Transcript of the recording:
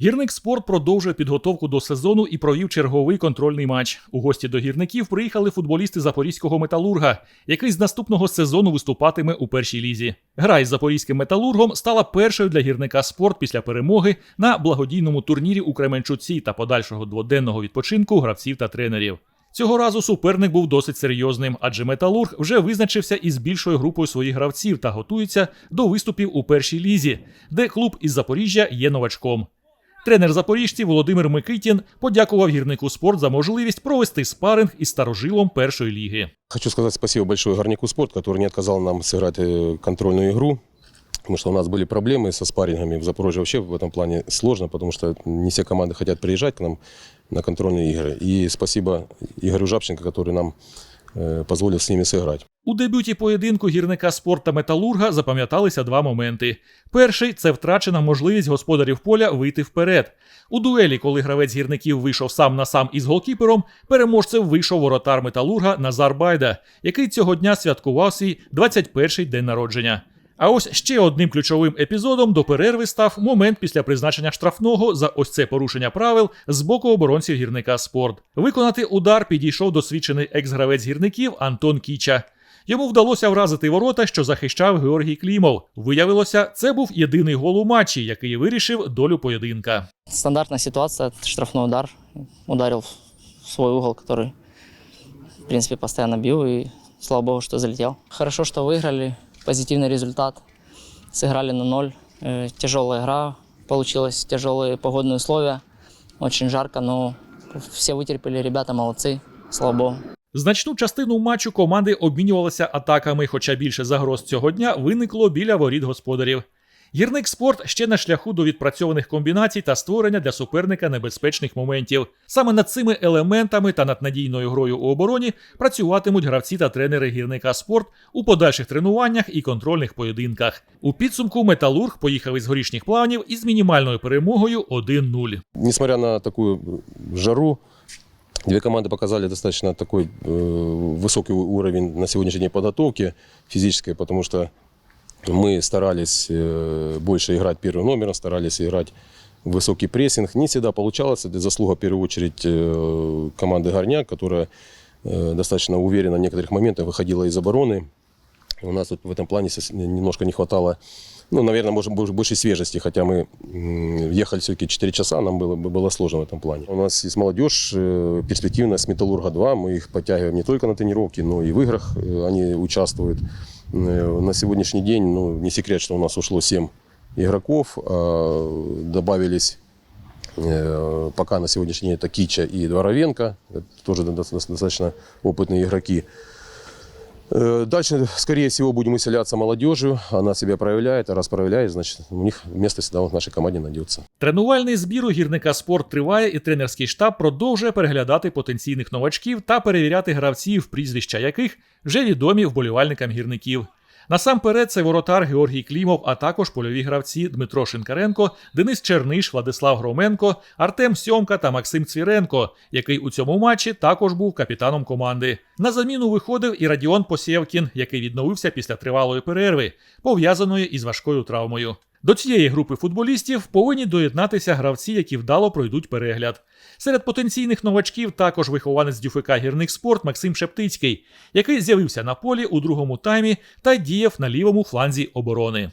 Гірник спорт продовжує підготовку до сезону і провів черговий контрольний матч. У гості до гірників приїхали футболісти запорізького металурга, який з наступного сезону виступатиме у першій лізі. Гра із запорізьким металургом стала першою для гірника спорт після перемоги на благодійному турнірі у Кременчуці та подальшого дводенного відпочинку гравців та тренерів. Цього разу суперник був досить серйозним, адже металург вже визначився із більшою групою своїх гравців та готується до виступів у першій лізі, де клуб із Запоріжжя є новачком. Тренер запоріжців Володимир Микитін подякував гірнику спорт за можливість провести спаринг із старожилом першої ліги. Хочу сказать спасибо большое Горняку Спорт, который не отказал нам сыграть э, контрольную игру. Потому что у нас были проблемы со спаррингами. В Запорожье вообще в этом плане сложно, потому что не все команды хотят приезжать к нам на контрольные игры. И спасибо Игорю Жабченко, который нам э, позволил с ними сыграть. У дебюті поєдинку гірника спорт та металурга запам'яталися два моменти. Перший це втрачена можливість господарів поля вийти вперед. У дуелі, коли гравець гірників вийшов сам на сам із голкіпером, переможцем вийшов воротар металурга Назар Байда, який цього дня святкував свій 21-й день народження. А ось ще одним ключовим епізодом до перерви став момент після призначення штрафного за ось це порушення правил з боку оборонців гірника спорт. Виконати удар підійшов досвідчений екс-гравець гірників Антон Кіча. Йому вдалося вразити ворота, що захищав Георгій Клімов. Виявилося, це був єдиний гол у матчі, який вирішив долю поєдинка. Стандартная ситуация, это штрафной удар. Ударил в свой угол, который, в принципе, постоянно бил, и слава богу, что залетел. Хорошо, что выиграли, позитивный результат. Сыграли на ноль. Э, Тяжелая игра получилась, тяжелые погодные условия. Очень жарко, но все вытерпели, ребята молодцы, слава богу. Значну частину матчу команди обмінювалися атаками, хоча більше загроз цього дня виникло біля воріт господарів. Гірник спорт ще на шляху до відпрацьованих комбінацій та створення для суперника небезпечних моментів. Саме над цими елементами та над надійною грою у обороні працюватимуть гравці та тренери гірника спорт у подальших тренуваннях і контрольних поєдинках. У підсумку металург поїхав із горішніх планів із мінімальною перемогою 1-0. Несмотря на такую жару, две команды показали достаточно такой э, высокий у- уровень на сегодняшний день подготовки физической, потому что мы старались э, больше играть первым номером, старались играть в высокий прессинг. Не всегда получалось. Это заслуга, в первую очередь, э, команды «Горняк», которая э, достаточно уверенно в некоторых моментах выходила из обороны. У нас тут в этом плане немножко не хватало, ну, наверное, может, больше, больше свежести, хотя мы ехали все-таки 4 часа, нам было, было сложно в этом плане. У нас есть молодежь э, перспективная с «Металлурга-2», мы их подтягиваем не только на тренировки, но и в играх э, они участвуют. Э, На сегодняшний день, ну, не секрет, что у нас ушло 7 игроков, а добавились пока на сегодняшний день это Кича и Дворовенко, тоже до- до- достаточно опытные игроки. Э, Дальше, скорее всего, будем выселяться молодежью. Она себя проявляет, а раз проявляет, значит, у них место всегда в нашей команде найдется. Тренувальний збір у гірника спорт триває, і тренерський штаб продовжує переглядати потенційних новачків та перевіряти гравців, прізвища яких вже відомі вболівальникам гірників. Насамперед, це воротар Георгій Клімов, а також польові гравці Дмитро Шинкаренко, Денис Черниш, Владислав Громенко, Артем Сьомка та Максим Цвіренко, який у цьому матчі також був капітаном команди. На заміну виходив і Радіон Посєвкін, який відновився після тривалої перерви, пов'язаної із важкою травмою. До цієї групи футболістів повинні доєднатися гравці, які вдало пройдуть перегляд. Серед потенційних новачків також вихованець Дюфика гірних спорт Максим Шептицький, який з'явився на полі у другому таймі та діяв на лівому фланзі оборони.